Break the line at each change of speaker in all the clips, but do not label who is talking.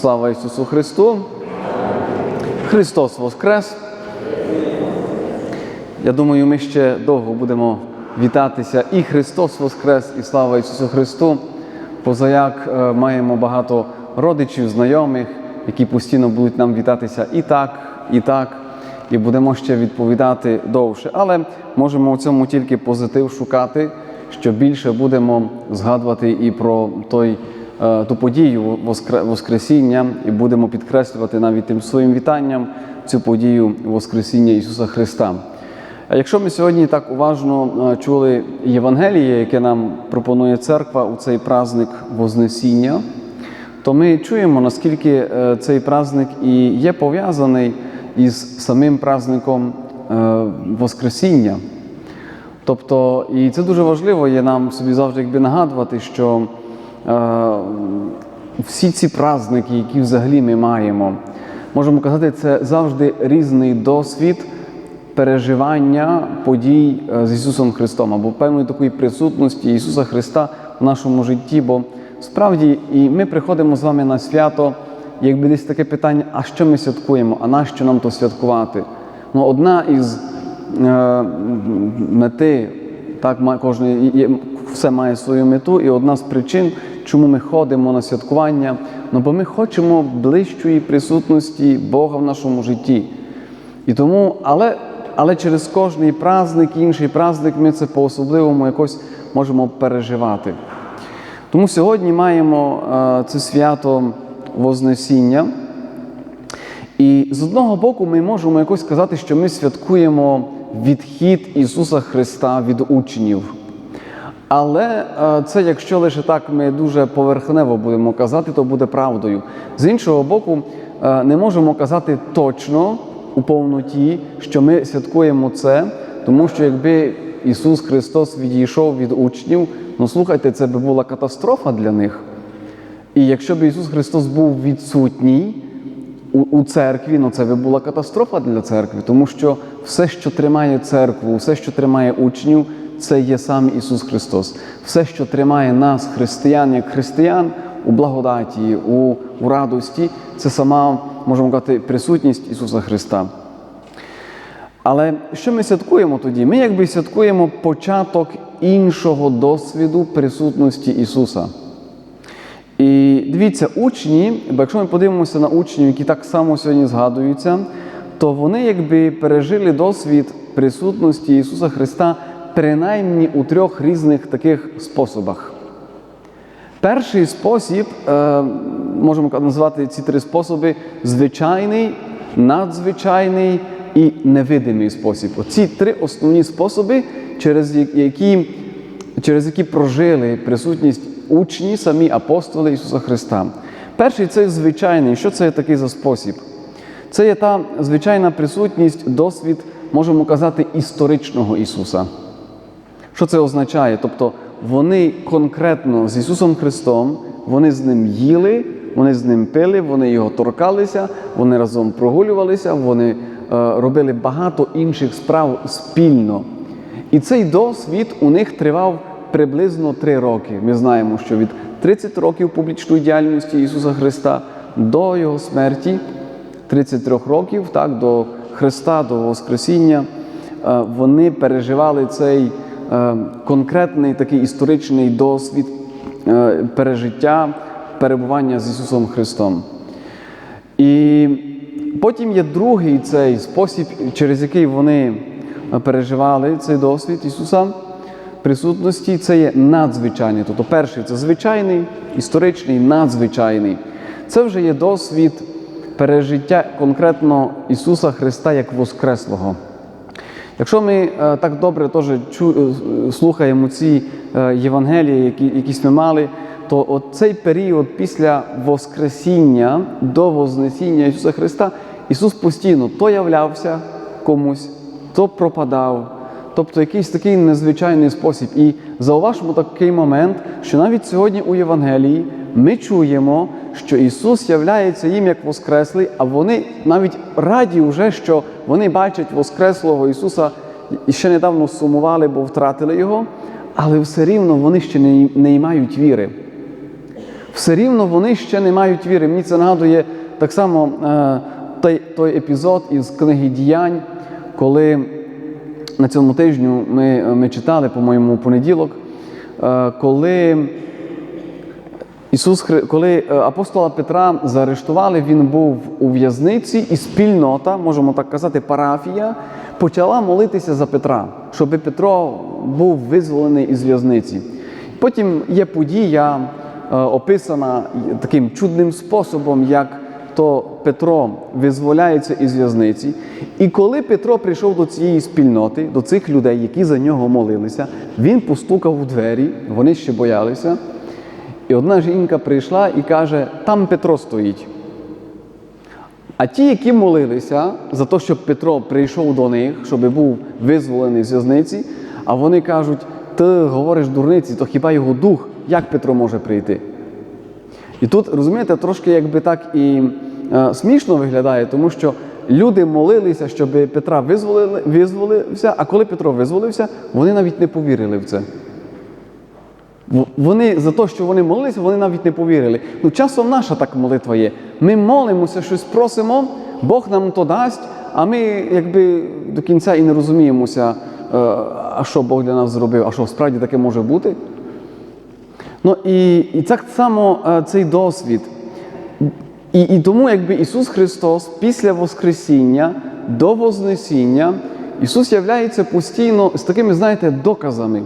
Слава Ісусу Христу! Христос Воскрес! Я думаю, ми ще довго будемо вітатися і Христос Воскрес, і слава Ісусу Христу. Позаяк е, маємо багато родичів, знайомих, які постійно будуть нам вітатися і так, і так, і будемо ще відповідати довше. Але можемо у цьому тільки позитив шукати, що більше будемо згадувати і про той, ту подію Воскресіння, і будемо підкреслювати навіть тим своїм вітанням цю подію Воскресіння Ісуса Христа. А якщо ми сьогодні так уважно е, чули Євангеліє, яке нам пропонує церква у цей праздник Вознесіння, то ми чуємо, наскільки е, цей праздник і є пов'язаний із самим праздником е, Воскресіння. Тобто, і це дуже важливо є нам собі завжди якби нагадувати, що е, всі ці праздники, які взагалі ми маємо, можемо казати, це завжди різний досвід переживання подій е, з Ісусом Христом або певної такої присутності Ісуса Христа в нашому житті. Бо справді і ми приходимо з вами на свято, якби десь таке питання: а що ми святкуємо? А нащо нам то святкувати? Ну, одна із е, мети, так є- все має свою мету, і одна з причин, чому ми ходимо на святкування, ну бо ми хочемо ближчої присутності Бога в нашому житті. І тому, але, але через кожний праздник, інший праздник, ми це по-особливому якось можемо переживати. Тому сьогодні маємо е, це свято Вознесіння. І з одного боку, ми можемо якось сказати, що ми святкуємо відхід Ісуса Христа від учнів. Але е, це, якщо лише так ми дуже поверхнево будемо казати, то буде правдою. З іншого боку, е, не можемо казати точно у повноті, що ми святкуємо це, тому що якби Ісус Христос відійшов від учнів, ну слухайте, це би була катастрофа для них. І якщо б Ісус Христос був відсутній у, церкві, ну це би була катастрофа для церкви, тому що все, що тримає церкву, все, що тримає учнів, це є сам Ісус Христос. Все, що тримає нас, християн, як християн, у благодаті, у, у радості, це сама, можемо казати, присутність Ісуса Христа. Але що ми святкуємо тоді? Ми якби святкуємо початок іншого досвіду присутності Ісуса. І дивіться, учні, бо якщо ми подивимося на учнів, які так само сьогодні згадуються, то вони якби пережили досвід присутності Ісуса Христа принаймні у трьох різних таких способах. Перший спосіб, е, можемо назвати ці три способи: звичайний, надзвичайний і невидимий спосіб. Оці три основні способи, через які, через які прожили присутність учні, самі апостоли Ісуса Христа. Перший це звичайний. Що це такий за спосіб? Це є та звичайна присутність, досвід, можемо казати, історичного Ісуса. Що це означає? Тобто вони конкретно з Ісусом Христом, вони з Ним їли, вони з Ним пили, вони його торкалися, вони разом прогулювалися, вони е, робили багато інших справ спільно. І цей досвід у них тривав приблизно три роки. Ми знаємо, що від 30 років публічної діяльності Ісуса Христа до Його смерті, 33 років, так, до Христа, до Воскресіння, е, вони переживали цей конкретний такий історичний досвід е, пережиття, перебування з Ісусом Христом. І потім є другий цей спосіб, через який вони переживали цей досвід Ісуса присутності, це є надзвичайний. Тобто перший це звичайний, історичний, надзвичайний. Це вже є досвід пережиття конкретно Ісуса Христа як Воскреслого. Якщо ми е, так добре теж чу, е, слухаємо ці е, Євангелії, які, якісь ми мали, то цей період після Воскресіння до Вознесіння Ісуса Христа Ісус постійно то являвся комусь, то пропадав. Тобто якийсь такий незвичайний спосіб. І зауважмо такий момент, що навіть сьогодні у Євангелії ми чуємо, що Ісус являється їм як Воскреслий, а вони навіть раді вже, що вони бачать Воскреслого Ісуса і ще недавно сумували, бо втратили Його, але все рівно вони ще не, не мають віри. все рівно вони ще не мають віри. Мені це нагадує так само е, той, той епізод із книги діянь, коли на цьому тижню ми, ми читали, по-моєму, понеділок, е, коли Ісус, коли е, апостола Петра заарештували, він був у в'язниці, і спільнота, можемо так казати, парафія, почала молитися за Петра, щоб Петро був визволений із в'язниці. Потім є подія, е, описана таким чудним способом, як то Петро визволяється із в'язниці. І коли Петро прийшов до цієї спільноти, до цих людей, які за нього молилися, він постукав у двері, вони ще боялися. І одна жінка прийшла і каже: там Петро стоїть. А ті, які молилися за те, щоб Петро прийшов до них, щоб був визволений з в'язниці, а вони кажуть: ти говориш дурниці, то хіба його дух, як Петро може прийти? І тут, розумієте, трошки якби так і е, смішно виглядає, тому що люди молилися, щоб Петра визволили, визволився, а коли Петро визволився, вони навіть не повірили в це. Вони за те, що вони молилися, вони навіть не повірили. Ну, часом наша так молитва є. Ми молимося, щось просимо, Бог нам то дасть, а ми якби до кінця і не розуміємося, е, а що Бог для нас зробив, а що справді таке може бути. Ну і, і так само е, цей досвід. І, і тому, якби Ісус Христос після Воскресіння до Вознесіння, Ісус являється постійно з такими, знаєте, доказами.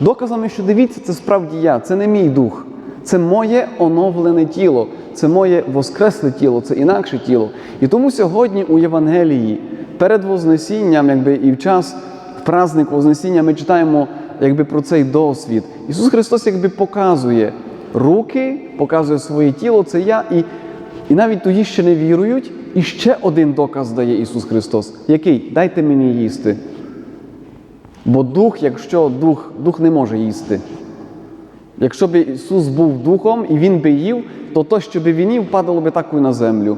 Доказами, що дивіться, це справді я, це не мій дух, це моє оновлене тіло, це моє воскресле тіло, це інакше тіло. І тому сьогодні у Євангелії перед Вознесінням, якби і в час в праздник Вознесіння, ми читаємо якби, про цей досвід. Ісус Христос якби показує руки, показує своє тіло, це я, і, і навіть тоді ще не вірують. І ще один доказ дає Ісус Христос. Який? Дайте мені їсти. Бо дух, якщо дух, дух не може їсти. Якщо б Ісус був духом і Він би їв, то то, що би він їв, падало би так і на землю.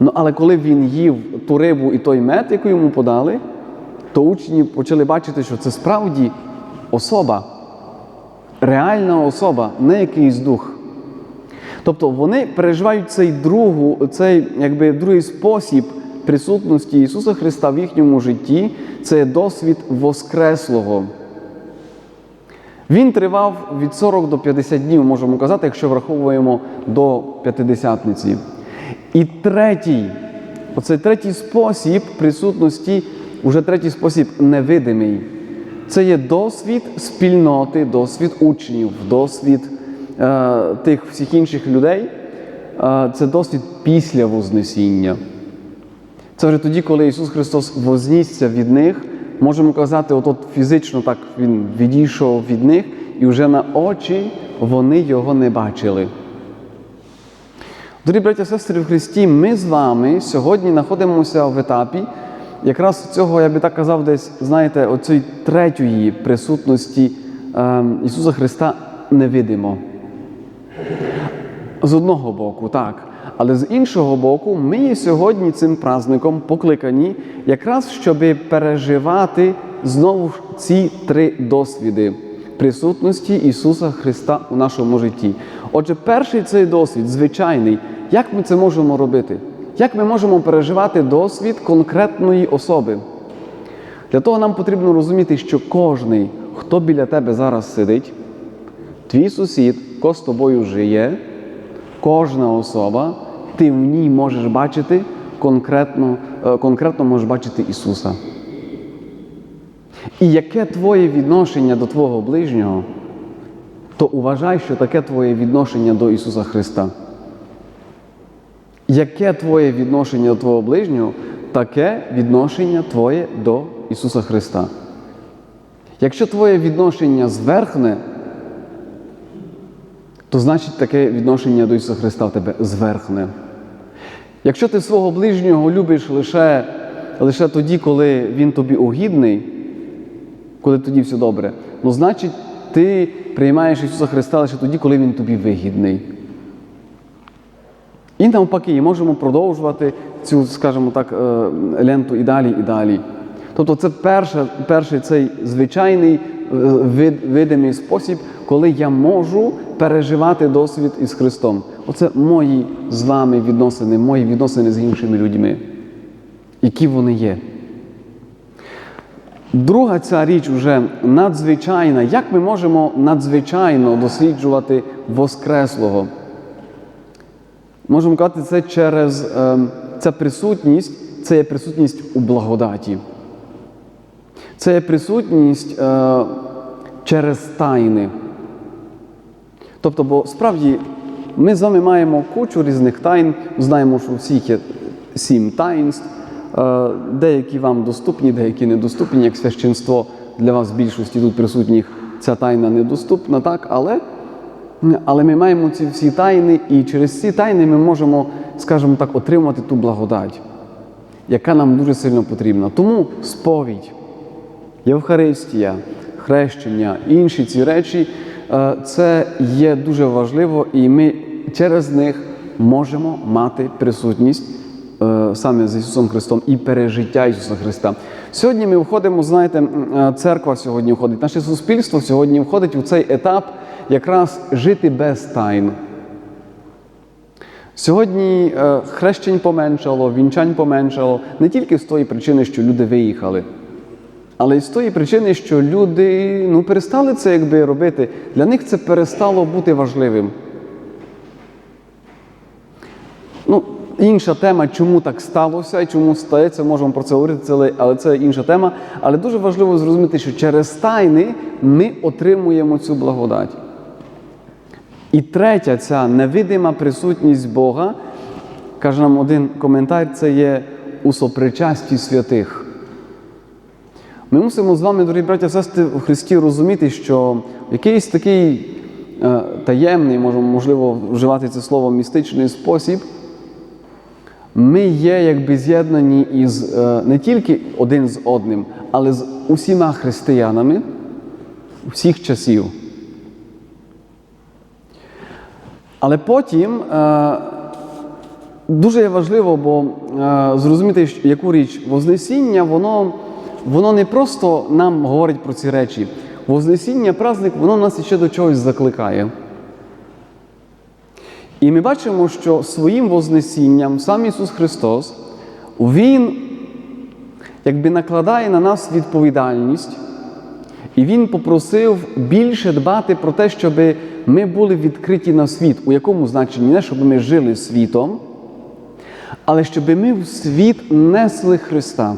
Ну, але коли він їв ту рибу і той мед, яку йому подали, то учні почали бачити, що це справді особа, реальна особа, не якийсь дух. Тобто вони переживають цей другу, цей якби другий спосіб присутності Ісуса Христа в їхньому житті це досвід Воскреслого. Він тривав від 40 до 50 днів, можемо казати, якщо враховуємо до п'ятидесятниці. І третій, оцей третій спосіб присутності, уже третій спосіб невидимий. Це є досвід спільноти, досвід учнів, досвід е, тих всіх інших людей. Е, це досвід після Вознесіння. Це вже тоді, коли Ісус Христос вознісся від них, можемо казати, от фізично так Він відійшов від них, і вже на очі вони його не бачили. Дорогі браття і сестри в Христі, ми з вами сьогодні знаходимося в етапі якраз цього, я би так казав, десь, знаєте, оцієї третьої присутності е, Ісуса Христа невидимо. З одного боку, так. Але з іншого боку, ми є сьогодні цим праздником покликані якраз щоб переживати знову ці три досвіди присутності Ісуса Христа у нашому житті. Отже, перший цей досвід, звичайний, як ми це можемо робити? Як ми можемо переживати досвід конкретної особи? Для того нам потрібно розуміти, що кожний, хто біля тебе зараз сидить, твій сусід, хто з тобою жиє, кожна особа, ти в ній можеш бачити конкретно, е, конкретно можеш бачити Ісуса. І яке твоє відношення до твого ближнього, то уважай, що таке твоє відношення до Ісуса Христа. Яке твоє відношення до твого ближнього, таке відношення твоє до Ісуса Христа. Якщо твоє відношення зверхне, то значить таке відношення до Ісуса Христа в тебе зверхне. Якщо ти свого ближнього любиш лише, лише тоді, коли він тобі угідний, коли тоді все добре, ну значить ти приймаєш Ісуса Христа лише тоді, коли Він тобі вигідний. І навпаки, можемо продовжувати цю, скажімо так, е, ленту і далі, і далі. Тобто це перша, перший цей звичайний е, вид, видимий спосіб коли я можу переживати досвід із Христом. Оце мої з вами відносини, мої відносини з іншими людьми, які вони є. Друга ця річ вже надзвичайна. Як ми можемо надзвичайно досліджувати Воскреслого? Можемо казати це через е, це присутність, це є присутність у благодаті. Це є присутність е, через тайни. Тобто, бо справді ми з вами маємо кучу різних тайн, знаємо, що у всіх є сім таїнств. Е, Деякі вам доступні, деякі недоступні, як священство для вас в більшості тут присутніх ця тайна недоступна, так? Але, але ми маємо ці всі тайни, і через ці тайни ми можемо, скажімо так, отримати ту благодать, яка нам дуже сильно потрібна. Тому сповідь, Євхаристія, хрещення, інші ці речі е, це є дуже важливо, і ми через них можемо мати присутність е, саме з Ісусом Христом і пережиття Ісуса Христа. Сьогодні ми входимо, знаєте, е, церква сьогодні входить, наше суспільство сьогодні входить у цей етап якраз жити без тайн. Сьогодні е, хрещень поменшало, вінчань поменшало не тільки з тої причини, що люди виїхали, але й з тої причини, що люди ну, перестали це якби робити. Для них це перестало бути важливим. Ну, інша тема, чому так сталося і чому стається, можемо про це говорити, але це інша тема. Але дуже важливо зрозуміти, що через тайни ми отримуємо цю благодать. І третя ця невидима присутність Бога, каже нам один коментар, це є у сопричасті святих. Ми мусимо з вами, дорогі браття, сестри у Христі, розуміти, що якийсь такий е, таємний, можливо, вживати це слово містичний спосіб, ми є якби з'єднані із е, не тільки один з одним, але з усіма християнами всіх часів. Але потім е, дуже важливо, бо е, зрозуміти, яку річ Вознесіння, воно, воно не просто нам говорить про ці речі. Вознесіння, праздник, воно нас ще до чогось закликає. І ми бачимо, що своїм Вознесінням сам Ісус Христос, Він якби накладає на нас відповідальність, і Він попросив більше дбати про те, щоб ми були відкриті на світ, у якому значенні не щоб ми жили світом, але щоб ми в світ несли Христа.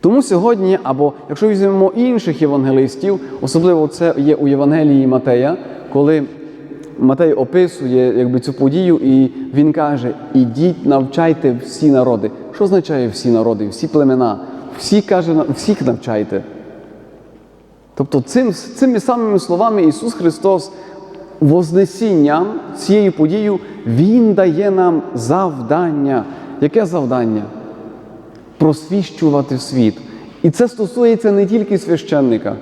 Тому сьогодні, або якщо візьмемо інших євангелистів, особливо це є у Євангелії Матея, коли Матей описує якби, цю подію, і він каже: ідіть, навчайте всі народи. Що означає всі народи, всі племена? Всі каже, всіх навчайте. Тобто цим, цими самими словами Ісус Христос Вознесінням цією подією Він дає нам завдання. Яке завдання? Просвіщувати світ. І це стосується не тільки священника,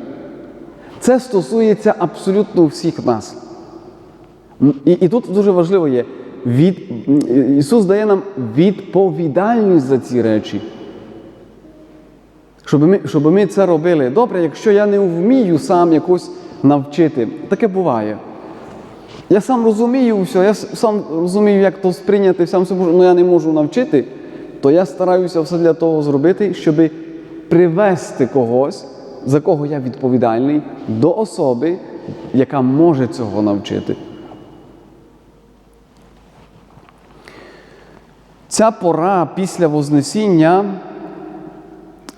це стосується абсолютно всіх нас. І, і тут дуже важливо є, від, Ісус дає нам відповідальність за ці речі. Щоб ми, щоб ми це робили. Добре, якщо я не вмію сам якось навчити, таке буває. Я сам розумію все, я сам розумію, як то сприйняти, сам можу, але я не можу навчити, то я стараюся все для того зробити, щоб привести когось, за кого я відповідальний, до особи, яка може цього навчити. Ця пора після Вознесіння,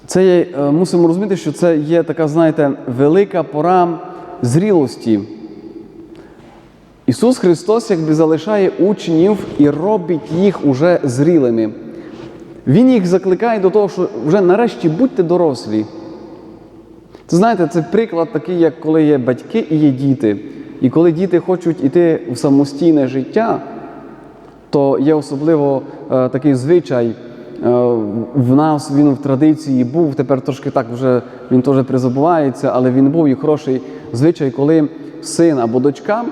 це є, е, мусимо розуміти, що це є така, знаєте, велика пора зрілості. Ісус Христос якби залишає учнів і робить їх уже зрілими. Він їх закликає до того, що вже нарешті будьте дорослі. Це знаєте, це приклад такий, як коли є батьки і є діти. І коли діти хочуть йти в самостійне життя, то є особливо е, такий звичай. е, в нас він в традиції був, тепер трошки так вже він теж призабувається, але він був і хороший звичай, коли син або дочка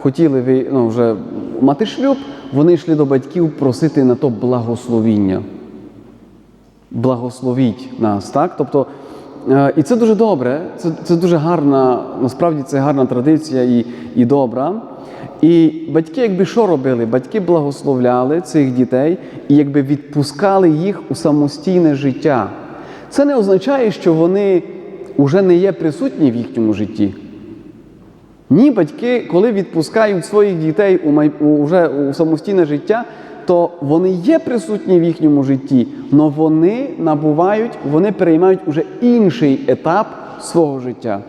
хотіли ну, вже мати шлюб, вони йшли до батьків просити на то благословіння. Благословіть нас, так? Тобто Е, І це дуже добре, це, це дуже гарна, насправді це гарна традиція і, і добра. І батьки, якби що робили? Батьки благословляли цих дітей і якби відпускали їх у самостійне життя. Це не означає, що вони вже не є присутні в їхньому житті. Ні, батьки, коли відпускають своїх дітей у май... у, вже у самостійне життя, то вони є присутні в їхньому житті, але вони набувають, вони переймають уже інший етап свого життя.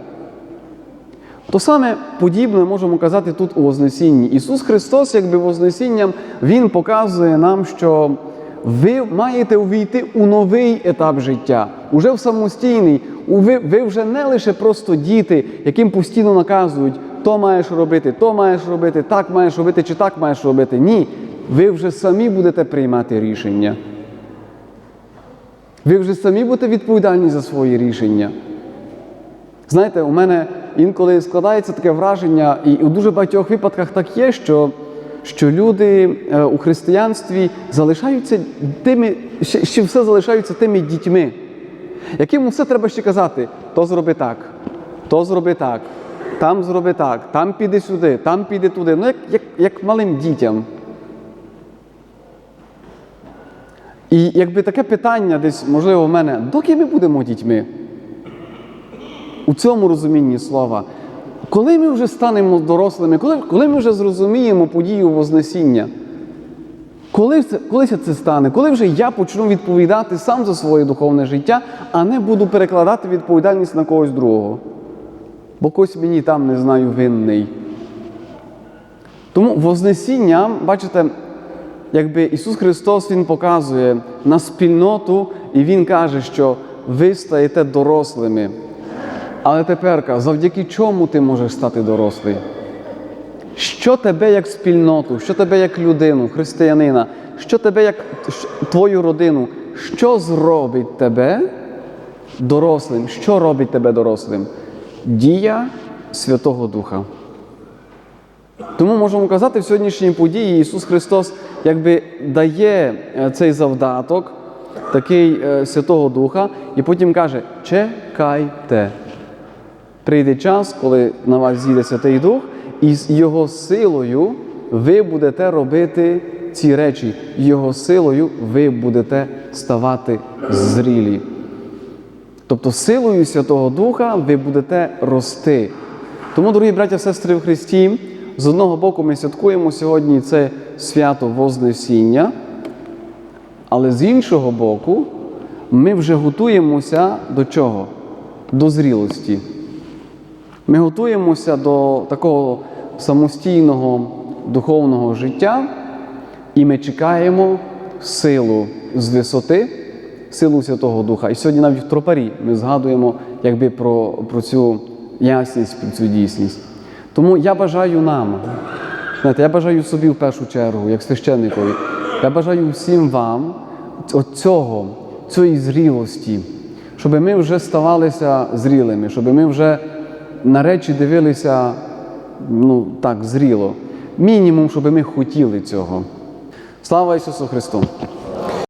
То саме подібне можемо казати тут у Вознесінні. Ісус Христос, якби Вознесінням, Він показує нам, що ви маєте увійти у новий етап життя, уже в самостійний. Ви, ви вже не лише просто діти, яким постійно наказують, то маєш робити, то маєш робити, так маєш робити чи так маєш робити. Ні, ви вже самі будете приймати рішення. Ви вже самі будете відповідальні за свої рішення. Знаєте, у мене інколи складається таке враження, і у дуже багатьох випадках так є, що, що люди е, у християнстві залишаються тими, ще все залишаються тими дітьми, яким все треба ще казати: то зроби так, то зроби так, там зроби так, там піди сюди, там піди туди. Ну, як, як, як малим дітям. І якби таке питання десь, можливо, в мене, доки ми будемо дітьми? У цьому розумінні слова. Коли ми вже станемо дорослими, коли, коли ми вже зрозуміємо подію Вознесіння, коли це, коли це стане, коли вже я почну відповідати сам за своє духовне життя, а не буду перекладати відповідальність на когось другого. Бо когось мені там не знаю винний. Тому Вознесіння, бачите, якби Ісус Христос Він показує на спільноту, і Він каже, що ви стаєте дорослими. Але тепер, завдяки чому ти можеш стати дорослий? Що тебе як спільноту, що тебе як людину, християнина, що тебе як твою родину, що зробить тебе дорослим? Що робить тебе дорослим? Дія Святого Духа. Тому можемо казати, в сьогоднішній події Ісус Христос якби дає е, цей завдаток, такий е, Святого Духа, і потім каже: чекайте. Прийде час, коли на вас зійде Святий Дух, і з Його силою ви будете робити ці речі. Його силою ви будете ставати зрілі. Тобто силою Святого Духа ви будете рости. Тому, дорогі браття сестри в Христі, з одного боку ми святкуємо сьогодні це свято Вознесіння, але з іншого боку, ми вже готуємося до чого? До зрілості. Ми готуємося до такого самостійного духовного життя, і ми чекаємо силу з висоти, силу Святого Духа. І сьогодні навіть в тропарі ми згадуємо якби про, про цю ясність, про цю дійсність. Тому я бажаю нам, знаєте, я бажаю собі в першу чергу, як священникові, я бажаю всім вам цього, цієї зрілості, щоб ми вже ставалися зрілими, щоб ми вже на речі дивилися ну, так, зріло. Мінімум, щоб ми хотіли цього. Слава Ісусу Христу!